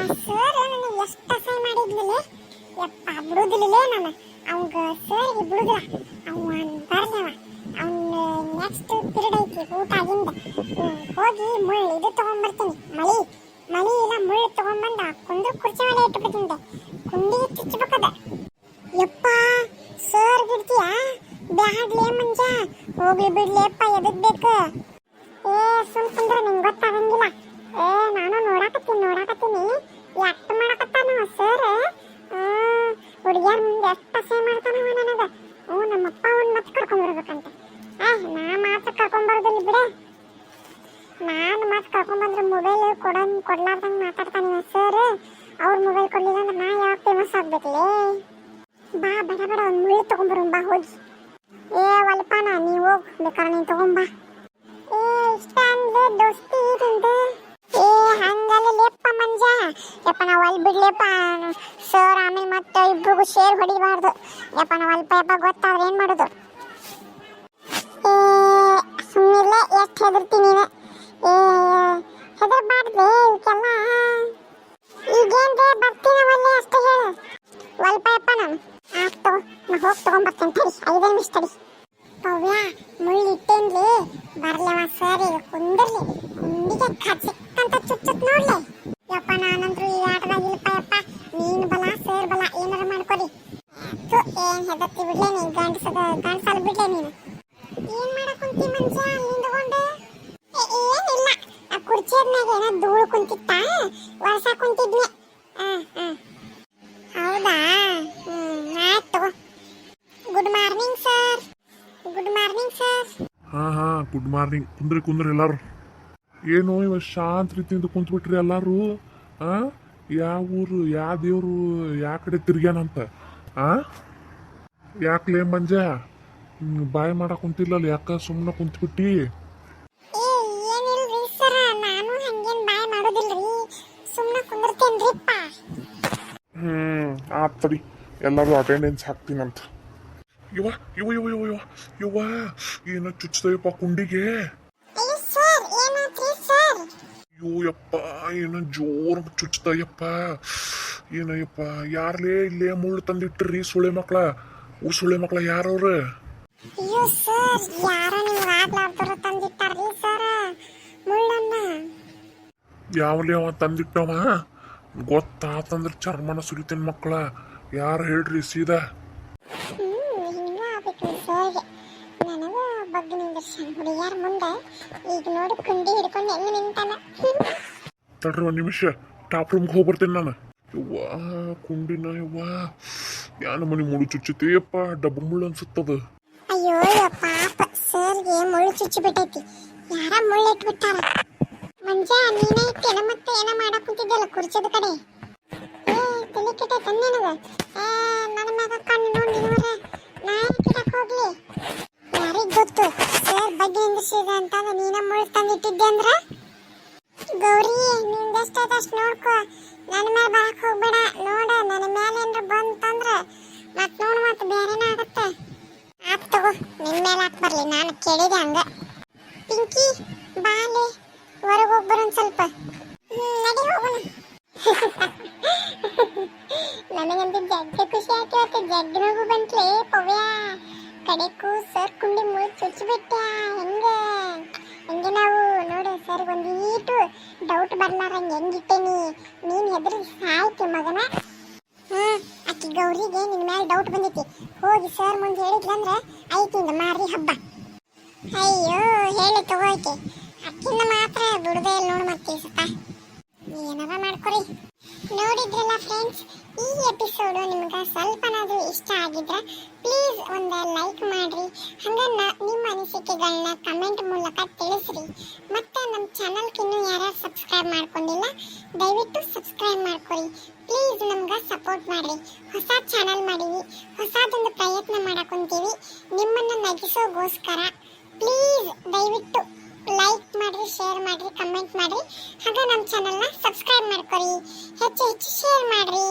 ಆ ಸರ್ ನನಗೆ ಎಷ್ಟು ಅಸಹ್ಯ ಮಾಡಿದ್ಲಿಲ್ಲ? ಯಪ್ಪ ಬಿಡುದಿಲ್ಲ ನಾನು. ಅವಂಗ ಸರ್ ಬಿಡುದಿಲ್ಲ. ಅವನ್ ಬರ್ಲವ ಅವ್ನ ನೆಕ್ಸ್ಟ್ ಪಿರಿಯಡ್ ಐತಿ, ಊಟ ಆಗಿಂದ. ಹೋಗಿ ಮುಳ್ಳು ಇದು ತಗೊಂಡ್ಬರ್ತೀನಿ ಮಳಿ ಮಳಿ ಇಲ್ಲ, ಮುಳ್ಳು ತಗೊಂಡ್ಬಂದ ಕುಂದ್ರ ಕುರ್ಚಿ ಮೇಲೆ ಇಟ್ಬಿಟ್ಟಿಂದೆ. ಕುಂಡಿಗೆ ಚುಚ್ಚಬೇಕದ ಯಪ್ಪ ಸರ್ ಬಿಡ್ತೀಯಾ? ಬ್ಯಾಡ್ಲೇ ಮಂಜ. ಹೋಗ್ಲಿ ಬಿಡ್ಲೇಪ್ಪ, ಎದಕ್ ಬೇಕು ಏ ಸುಮ್ ಕುಂದ್ರ ನಿಂಗೆ ಗೊತ್ತಾಗಂಗಿಲ್ಲ ಏ ನಾನು ನೋಡಾಕತ್ತೀನಿ ನೋಡಾಕತ್ತೀನಿ ಎಷ್ಟ್ ಮಾಡಕತ್ತಾನ ಸರ್ ಹುಡುಗಿಯರ ಮುಂದೆ ಎಷ್ಟು ಅಸಹ್ಯ ಮಾಡ್ತಾನವ ನನಗ ಹ್ಞೂ ನಮ್ಮಪ್ಪ ಅವ್ನ ಮತ್ತೆ ಕರ್ಕೊಂಡ್ಬರ್ಬೇಕಂತ ಏ ನಾ ಮಾತ್ರ ಕರ್ಕೊಂಬರೋದಿಲ್ಲ ಬಿಡೆ ನಾನು ಮತ್ತೆ ಕರ್ಕೊಂಬಂದ್ರೆ ಮೊಬೈಲ್ ಕೊಡನ್ ಕೊಡ್ಲಾರ್ದಂಗೆ ಮಾತಾಡ್ತಾನೆ ಸರ್ ಅವ್ರ ಮೊಬೈಲ್ ಕೊಡ್ಲಿಲ್ಲ ಅಂದ್ರೆ ನಾ ಯಾವಾಗ ಫೇಮಸ್ ಆಗ್ಬೇಕಲೇ? ಬಾ, ಬಡ ಬಡ, ಒಂದು ಮುಳ್ಳು ತಗೊಂಬರು ಬಾ, ಹೋಗಿ. ಏ ವಲ್ಪಾನ ನೀ ಹೋಗ್. ಬೇಕಾದ್ರೆ ನೀನ್ ತಗೊಂಬಾ ಏ ಇಷ್ಟ ದೋಸ್ತಿ ಇದಂದು ಏ, ಹಂಗಲ್ಲ ಲೇಪ್ಪ ಮಂಜ. ಯಪ್ಪ, ನಾವು ಅಲ್ಲಿ ಬಿಡ್ಲೇಪ್ಪ. ಸರ್ ಆಮೇಲೆ ಮತ್ತೆ ಇಬ್ರಿಗೂ ಶೇರ್ ಹೊಡಿಬಾರ್ದು. ಯಪ್ಪ, ನಾವು ಅಲ್ಪ ಯಪ್ಪ, ಗೊತ್ತಾದ್ರೆ ಏನ್ ಮಾಡೋದು? ಏ ಸುಮ್ಮನೆ ಎಷ್ಟು ಹೆದರ್ತೀನಿ ನೀನು? ಏ ಹೆದರ್ಬಾರ್ದು ಇವಕ್ಕೆಲ್ಲ ಈಗೇನ್ರೆ ಬರ್ತೀನಿ ಒಳ್ಳೆ ಅಷ್ಟೇ ಹೇಳು. ವಲ್ಪ ಯಪ್ಪ ನಾನು ಆಯ್ತು ನಾ ಹೋಗಿ ತಗೊಂಬರ್ತೇನೆ ತಡಿ. ಐದೇ ನಿಮಿಷ ತಡಿ. ಪವ್ಯ, ಮುಳ್ಳು ಇಟ್ಟೇನ್ಲಿ ಬರ್ಲವ ಸರಿ ಕುಂದಿರ್ಲಿ. ಕುಂಡಿಗೆ ಅಂತ ಚುಚ್ಚುತ್ ನೋಡ್ಲಿ. ಯಪ್ಪ ನಾನಂದ್ರು ಈ ಆಟದಾಗ ಇಲ್ಲಪ್ಪ ಯಪ್ಪ ನೀನು ಬಲ, ಸರ್ ಬಲ, ಏನಾರ ಮಾಡ್ಕೊರಿ. ಏನ್ ಹೆದರ್ತಿ ಬಿಡ್ಲೆ ನೀ ಗಂಡಸದ ಗಂಡಸಲ ಬಿಡ್ಲೆ ನೀನು. ಮ್ಯಾಗ ಏನೋ ಧೂಳು ಕುಂತಿತ್ತ? ವರ್ಷ ಕುಂತಿದ್ನೆ. ಹೌದಾ? ಆಯ್ತು. Good morning sir good morning sir ಹಾ ಹಾ ಗುಡ್ ಮಾರ್ನಿಂಗ್ ಕುಂದ್ರಿ ಕುಂದ್ರಿ ಎಲ್ಲಾರು. ಏನು ಇವ ಶಾಂತ ರೀತಿಯಿಂದ ಕುಂತ್ಬಿಟ್ರಿ ಎಲ್ಲಾರು? ಆ? ಯಾವ ಊರು, ಯಾವ ದೇವ್ರು ಯಾ ಕಡೆ ತಿರ್ಗ್ಯಾನಂತ? ಆ? ಯಾಕ್ಲೇ ಮಂಜ? ಬಾಯಿ ಮಾಡಕ್ ಕುಂತಿಲ್ಲಲ್ಲ, ಯಾಕ ಸುಮ್ಮನೆ ಕುಂತ್ಬಿಟ್ಟಿ? ಆತ್ ತಡಿ ಎಲ್ಲರೂ ಅಟೆಂಡೆನ್ಸ್ ಹಾಕ್ತೀನಂತ. ಇವ ಇವ ಇವ ಇವ ಇವ ಇವ ಏನೋ ಚುಚ್ಚದಯಪ್ಪ ಕುಂಡಿಗೆ? ಅಯ್ಯೋ ಯಪ್ಪ ಏನೋ ಜೋರ್ ಚುಚ್ಚದಯಪ್ಪ. ಏನಯ್ಯಪ್ಪ ಯಾರ್ಲೇ ಇಲ್ಲೇ ಮುಳ್ಳು ತಂದಿಟ್ರಿ ಸುಳೆ ಮಕ್ಳ? ಊರ್ ಸುಳೆ ಮಕ್ಳ ಯಾರವ್ರ? ಅಯ್ಯೋ ಸರ್ ಯಾರೋ ನಿಮ್ಗೆ ಆಗ್ಲಾರ್ದವ್ರು ತಂದಿಟ್ಟಾರ್ರಿ ಸರ? ಮುಳ್ಳನ್ನ? ಯಾವಲೇ ಅವ ತಂದಿಟ್ಟವ? ಗೊತ್ತಾತಂದ್ರ ಚರ್ಮನ ಸುರಿತೇನ್ ಮಕ್ಕಳ. ಯಾರು ಹೇಳ್ರಿ ಸೀದಾ? ಹಿಂಗೂ ನನಗೂ ಬಗ್ಗೆ ನಿಂದಿರ್ಸಾನ ಹುಡುಗಿಯಾರ ಮುಂದೆ ಈಗ ನೋಡಿ ಕುಂಡಿ ಹಿಡ್ಕೊಂಡು ಹೆಂಗ್ ನಿಂತಾನ. ತಡ್ರಿ ಒಂದ್ ನಿಮಿಷ ಟಾಪ್ ರೂಮ್ಗೆ ಹೋಗ್ಬರ್ತೇನೆ ನಾನು. ಯವ್ವ ಕುಂಡಿನ ಯವ್ವ. ಯಾನ ಮನಿ ಮುಳು ಚುಚ್ಚುತ್ತೀಯಪ್ಪ ಡಬ್ಬ ಮುಳ್ಳು ಅನ್ಸುತ್ತದ. ಅಯ್ಯೋ ಪಾಪ ಸರ್ಗೆ ಮುಳ್ಳು ಚುಚ್ಚಿ ಬಿಟ್ಟೈತಿ. ಯಾರ ಮುಳ್ಳು ಇಟ್ಬಿಟ್ಟಾರ. ಮಂಜ ನೀನೇ ಇತ್ತೇನ ಮತ್ತೆ ಏನ ಮಾಡಕ್ ಕುಂತಿದ್ದಲ್ಲ ಕುರ್ಚದ ಕಡೆ? ಏ, ತಲೆ ಕೆಟ್ಟ ತಂದೇನದ ಏ, ನನ್ನ ಮಗ ಕಣ್ಣು ನೋಡಿ ನೋಡ ನಾ ಕಿಟಕ್ ಹೋಗ್ಲಿ. ಯಾರಿಗ್ ಗೊತ್ತು? ಸರ್ ಬಗ್ಗೆ ನಿಂದಿಸಿದ ಅಂತ ನೀನ ಮುಳ್ ತಂದಿಟ್ಟಿದ್ದೆ ಅಂದ್ರ? ಗೌರಿ, ನಿಂದೆಷ್ಟದಷ್ಟು ನೋಡ್ಕೊ. ನನ್ನ ಮೇಲೆ ಬರಕ್ ಹೋಗ್ಬೇಡ. ನೋಡ ನನ್ನ ಮೇಲೆ ಏನ್ರ ಬಂತಂದ್ರ ಮತ್ ನೋಡ್ ಮತ್ ಬೇರೆನೇ ಆಗತ್ತೆ. ಆತ್ ತಗೋ, ನಿನ್ ಮೇಲೆ ಹಾಕ್ ಬರ್ಲಿ. ನಾನು ಕೇಳಿದೆ ಹಂಗ ಪಿಂಕಿ ಬಾಲೆ ಹೊರಗೆ ನಡಿ ನನಗಂತೂ ಜಗ್ಗ ಖುಷಿ ಆಯ್ತು ಇವತ್ತು ಜಗ್ಗಿನಗೂ ಬಂತ್ಲೆ, ಪವ್ಯ. ಕಡೆಕು ಸರ್ ಕುಂಡಿ ಮುಳು ಚುಚ್ಚಿಬಿಟ್ಟ ಹೆಂಗ? ಹೆಂಗೆ ನಾವು? ನೋಡು, ಸರ್, ಒಂದು ಈಟು ಡೌಟ್ ಬರ್ಲಾರಂಗೆ ಹೆಂಗಿಟ್ಟೇನಿ. ನೀನ್ ಹೆದರಿ ಸಾಯ್ತು ಮಗನ? ಅಕ್ಕಿ ಗೌರಿಗೆ ನಿನ್ ಮೇಲೆ ಡೌಟ್ ಬಂದೈತಿ. ಹೋಗಿ ಸರ್ ಮುಂದೆ ಹೇಳಿದ್ಲಂದ್ರ ಐತಿಂದ ಮಾರಿ ಹಬ್ಬ. ಅಯ್ಯೋ, ಹೇಳಿ ತಗೋಯ್ಕೆ ಅಕ್ಕಿಂದ ಮಾತ್ರ ಬಿಡುದೇ ಇಲ್ಲ ನೋಡು ಮತ್ತೆ ಈ ಸತ ಏನಾರ ಮಾಡ್ಕೊರಿ ನೋಡಿದ್ರಲ್ಲ ಫ್ರೆಂಡ್ಸ್ ಈ ಎಪಿಸೋಡ್ ನಿಮ್ಗೆ ಇಷ್ಟ ಆಗಿದ್ರೆ ಪ್ಲೀಸ್ ಒಂದು ಲೈಕ್ ಮಾಡ್ರಿ. ಹಂಗ ನಿಮ್ಮ ಅನಿಸಿಕೆಗಳನ್ನ ಕಮೆಂಟ್ ಮೂಲಕ ತಿಳಿಸ್ರಿ. ಮತ್ತೆ ನಮ್ಮ ಚಾನಲ್ಗೆ ಇನ್ನೂ ಯಾರ್ಯಾರು ಸಬ್ಸ್ಕ್ರೈಬ್ ಮಾಡ್ಕೊಂಡಿಲ್ಲ, ದಯವಿಟ್ಟು ಸಬ್ಸ್ಕ್ರೈಬ್ ಮಾಡ್ಕೊರಿ ಪ್ಲೀಸ್ ನಮ್ಗೆ ಸಪೋರ್ಟ್ ಮಾಡಿರಿ. ಹೊಸ ಚಾನಲ್ ಮಾಡೀವಿ, ಹೊಸದೊಂದು ಪ್ರಯತ್ನ ಮಾಡಕೊಂತೀವಿ. ನಿಮ್ಮನ್ನು ನಗಿಸೋಗೋಸ್ಕರ ಪ್ಲೀಸ್ ದಯವಿಟ್ಟು ಲೈಕ್ ಮಾಡಿರಿ ಶೇರ್ ಮಾಡಿರಿ ಕಮೆಂಟ್ ಮಾಡಿರಿ. ಹಾಗೆ ನಮ್ಮ ಚಾನಲ್ನ ಸಬ್ಸ್ಕ್ರೈಬ್ ಮಾಡ್ಕೊರಿ ಹೆಚ್ಚು ಹೆಚ್ಚು ಶೇರ್ ಮಾಡ್ರಿ.